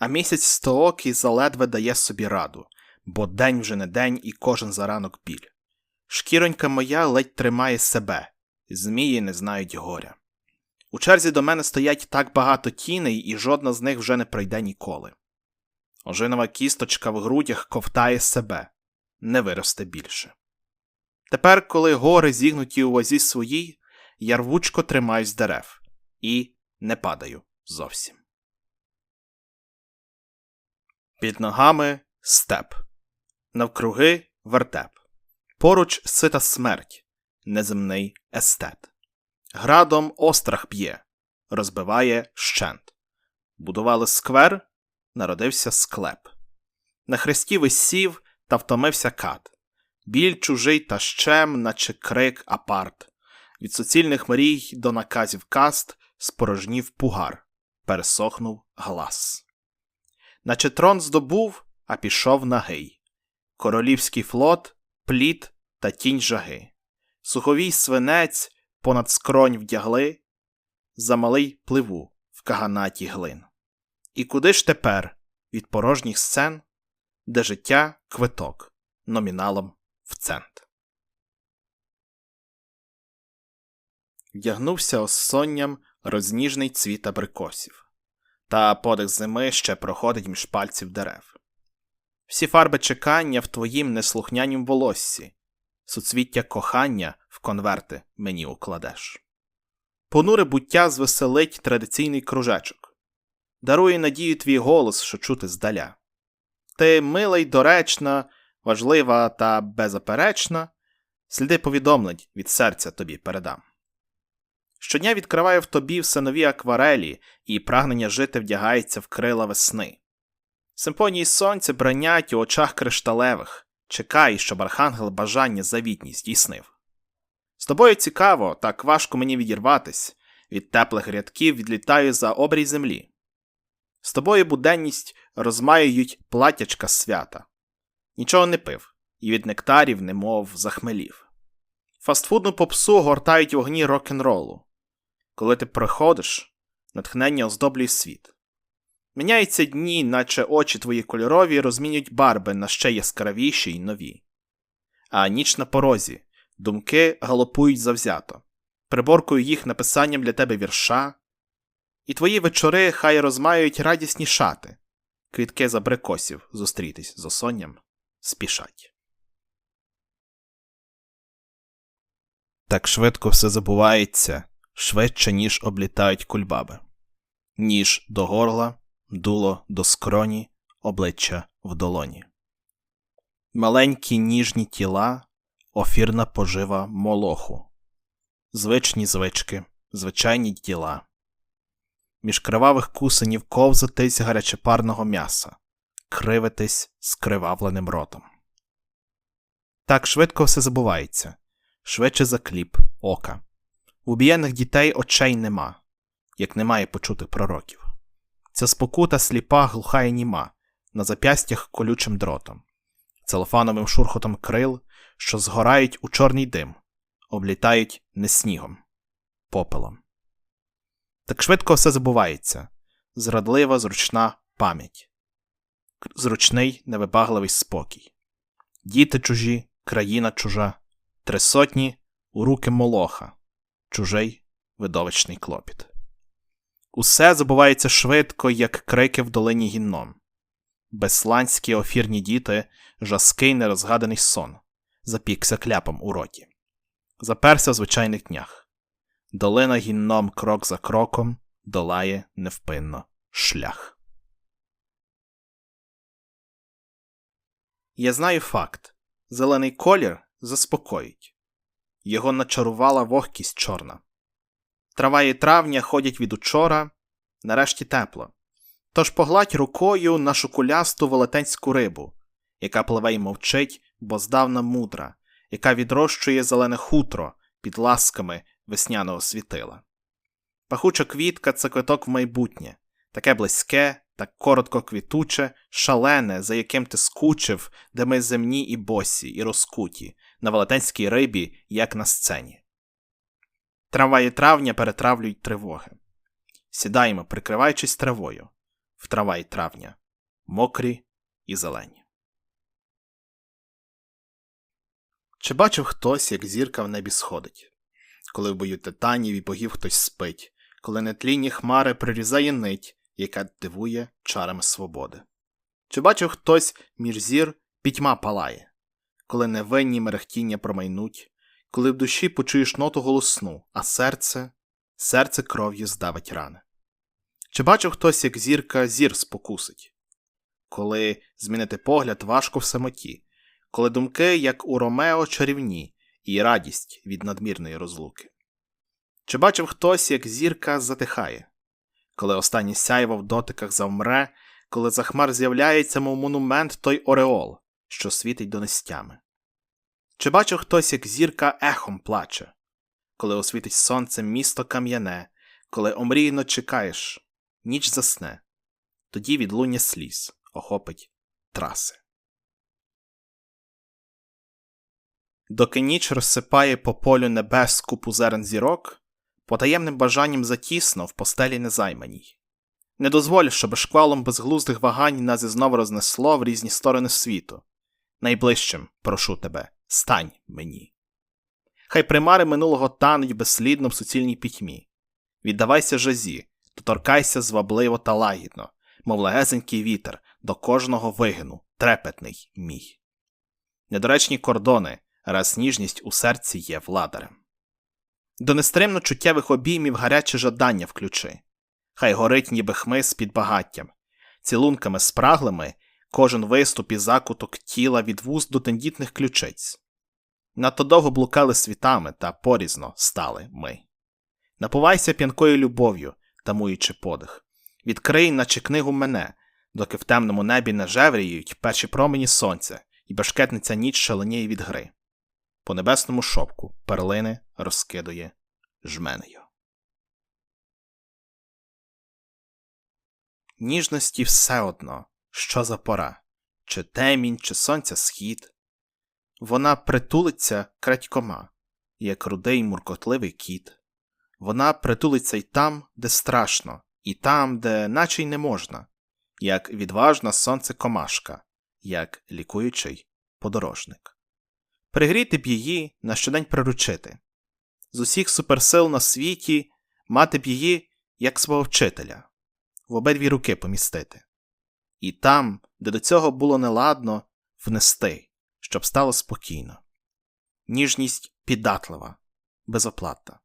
а місяць стоокий заледве дає собі раду, бо день вже не день і кожен заранок біль. Шкіронька моя ледь тримає себе, змії не знають горя. У черзі до мене стоять так багато тіней, і жодна з них вже не пройде ніколи. Ожинова кісточка в грудях ковтає себе, не виросте більше. Тепер, коли гори зігнуті у вазі своїй, я рвучко тримаюсь дерев і не падаю зовсім. Під ногами степ, навкруги вертеп, поруч сита смерть, неземний естет. Градом острах б'є, розбиває щент. Будували сквер, народився склеп. На хресті висів та втомився кат. Біль чужий та щем, наче крик апарт. Від суцільних мрій до наказів каст спорожнів пугар, пересохнув глас. Наче трон здобув, а пішов нагий. Королівський флот, плід та тінь жаги. Суховій свинець понад скронь вдягли, замалий пливу в каганаті глин. І куди ж тепер від порожніх сцен, де життя квиток номіналом в цент. Вдягнувся осонням розніжний цвіт абрикосів, та подих зими ще проходить між пальців дерев. Всі фарби чекання в твоїм неслухнянім волоссі, суцвіття кохання в конверти мені укладеш. Понуре буття звеселить традиційний кружечок, дарує надію твій голос, що чути здаля. Ти мила й доречна, важлива та беззаперечна, сліди повідомлень від серця тобі передам. Щодня відкриваю в тобі все нові акварелі, і прагнення жити вдягається в крила весни. Симфонії сонця бранять у очах кришталевих, чекай, щоб архангел бажання завітні здійснив. З тобою цікаво, так важко мені відірватись, від теплих рядків відлітаю за обрій землі. З тобою буденність розмаюють платячка свята. Нічого не пив, і від нектарів, немов захмелів. Фастфудну попсу гортають вогні рок-н-ролу. Коли ти приходиш, натхнення оздоблює світ. Міняються дні, наче очі твої кольорові розмінюють барби на ще яскравіші й нові. А ніч на порозі, думки галопують завзято, приборкую їх написанням для тебе вірша, і твої вечори хай розмають радісні шати, квітки з абрикосів зустрітись з осонням спішать. Так швидко все забувається, швидше, ніж облітають кульбаби, ніж до горла, дуло до скроні, обличчя в долоні. Маленькі ніжні тіла, офірна пожива молоху, звичні звички, звичайні діла. Між кривавих кусенів ковзатись гарячепарного м'яса, кривитись скривавленим ротом. Так швидко все забувається, швидше за кліп ока. У убієнних дітей очей нема, як немає почутих пророків. Ця спокута сліпа, глуха і німа, на зап'ястях колючим дротом, целофановим шурхотом крил, що згорають у чорний дим, облітають не снігом, попелом. Так швидко все забувається зрадлива, зручна пам'ять, зручний, невибагливий спокій. Діти чужі, країна чужа, три сотні у руки молоха, чужий видовищний клопіт. Усе забувається швидко, як крики в долині гінном. Бесланські офірні діти, жаский нерозгаданий сон, запікся кляпом у роті. Заперся в звичайних днях. Долина гінном крок за кроком долає невпинно шлях. Я знаю факт зелений колір заспокоїть. Його начарувала вогкість чорна. Трава і травня ходять від учора, нарешті тепло. Тож погладь рукою нашу кулясту велетенську рибу, яка пливе й мовчить, бо здавна мудра, яка відрощує зелене хутро під ласками весняного світила. Пахуча квітка це квиток в майбутнє, таке близьке, так коротко квітуче, шалене, за яким ти скучив, де ми земні і босі, і розкуті, на велетенській рибі, як на сцені. Трамваї травня перетравлюють тривоги. Сідаємо, прикриваючись травою. в трамваї травня, мокрі і зелені. Чи бачив хтось, як зірка в небі сходить, коли в бою титанів і богів хтось спить, коли нетлінні хмари прирізає нить, яка дивує чарами свободи? Чи бачив хтось між зір пітьма палає, коли невинні мерехтіння промайнуть, коли в душі почуєш ноту голосну, а серце, серце кров'ю здавить рани? Чи бачив хтось, як зірка зір спокусить, коли змінити погляд важко в самоті, коли думки, як у Ромео, чарівні, і радість від надмірної розлуки? Чи бачив хтось, як зірка затихає, коли останнє сяйво в дотиках завмре, коли за хмар з'являється, мов монумент той Ореол, що світить донестями? Чи бачив хтось, як зірка ехом плаче, коли освітить сонцем місто кам'яне, коли омрійно чекаєш, ніч засне, тоді відлуння сліз охопить траси. Доки ніч розсипає по полю небес купу зерен зірок, потаємним бажанням затісно в постелі незайманій. Не дозволь, щоб шквалом безглуздих вагань нас знову рознесло в різні сторони світу. Найближчим, прошу тебе, стань мені. Хай примари минулого тануть безслідно в суцільній пітьмі. Віддавайся жазі, доторкайся звабливо та лагідно, мов легезенький вітер, до кожного вигину, трепетний мій. Недоречні кордони, раз ніжність у серці є владарем. До нестримно чуттєвих обіймів гаряче жадання включи. Хай горить, ніби хмиз під багаттям, цілунками спраглими кожен виступ і закуток тіла від вуст до тендітних ключиць. Надто довго блукали світами та порізно стали ми. Напувайся п'янкою любов'ю, тамуючи подих. Відкрий, наче книгу мене, доки в темному небі не жевріють перші промені сонця, і бешкетниця ніч шаленіє від гри. По небесному шовку перлини розкидує жменею. Ніжності все одно, що за пора, чи темінь, чи сонця схід. Вона притулиться крадькома, як рудий муркотливий кіт. Вона притулиться й там, де страшно, і там, де наче й не можна, як відважна сонце комашка, як лікуючий подорожник. Пригріти б її на щодень приручити. З усіх суперсил на світі мати б її, як свого вчителя, в обидві руки помістити. І там, де до цього було неладно, внести, щоб стало спокійно. Ніжність піддатлива, безоплатна.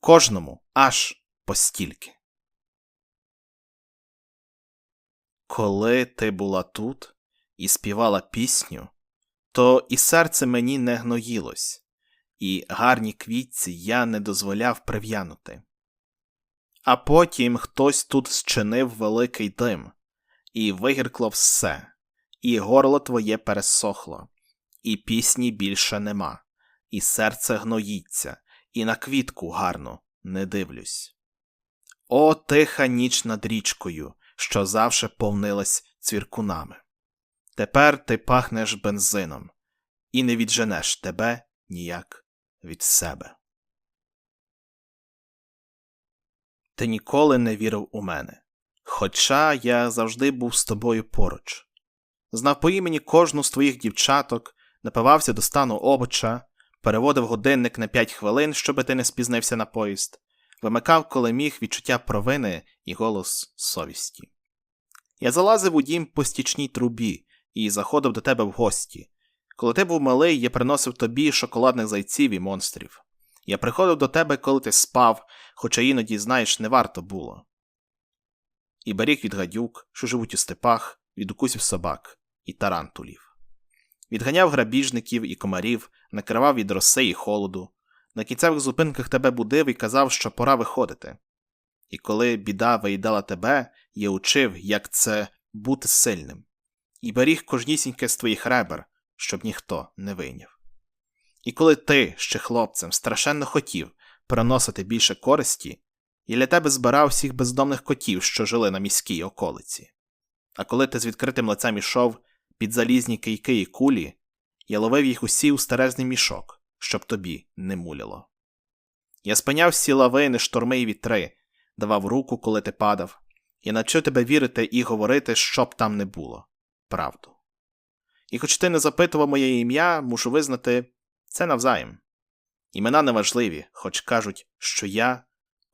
Кожному аж постільки. Коли ти була тут і співала пісню, то і серце мені не гноїлось, і гарні квітці я не дозволяв прив'янути. А потім хтось тут зчинив великий дим, і вигіркло все, і горло твоє пересохло, і пісні більше нема, і серце гноїться, і на квітку гарно не дивлюсь. О, тиха ніч над річкою, що завше повнилась цвіркунами. Тепер ти пахнеш бензином, і не відженеш тебе ніяк від себе. Ти ніколи не вірив у мене, хоча я завжди був з тобою поруч. Знав по імені кожну з твоїх дівчаток, напивався до стану обоча, переводив годинник на п'ять хвилин, щоби ти не спізнився на поїзд, вимикав, коли міг відчуття провини і голос совісті. Я залазив у дім по стічній трубі і заходив до тебе в гості. Коли ти був малий, я приносив тобі шоколадних зайців і монстрів. Я приходив до тебе, коли ти спав, хоча іноді, знаєш, не варто було. І беріг від гадюк, що живуть у степах, від укусів собак і тарантулів. Відганяв грабіжників і комарів, накривав від роси і холоду. На кінцевих зупинках тебе будив і казав, що пора виходити. І коли біда виїдала тебе, я учив, як це бути сильним, і беріг кожнісіньке з твоїх ребер, щоб ніхто не вийняв. І коли ти, ще хлопцем, страшенно хотів приносити більше користі, я для тебе збирав всіх бездомних котів, що жили на міській околиці. А коли ти з відкритим лицем ішов під залізні кийки і кулі, я ловив їх усі у старезний мішок, щоб тобі не муляло. Я спиняв всі лавини, шторми і вітри, давав руку, коли ти падав, Я навчу тебе вірити і говорити, що б там не було. Правду. І хоч ти не запитував моє ім'я, мушу визнати це навзаєм. Імена неважливі, хоч кажуть, що я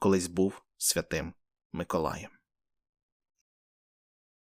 колись був святим Миколаєм.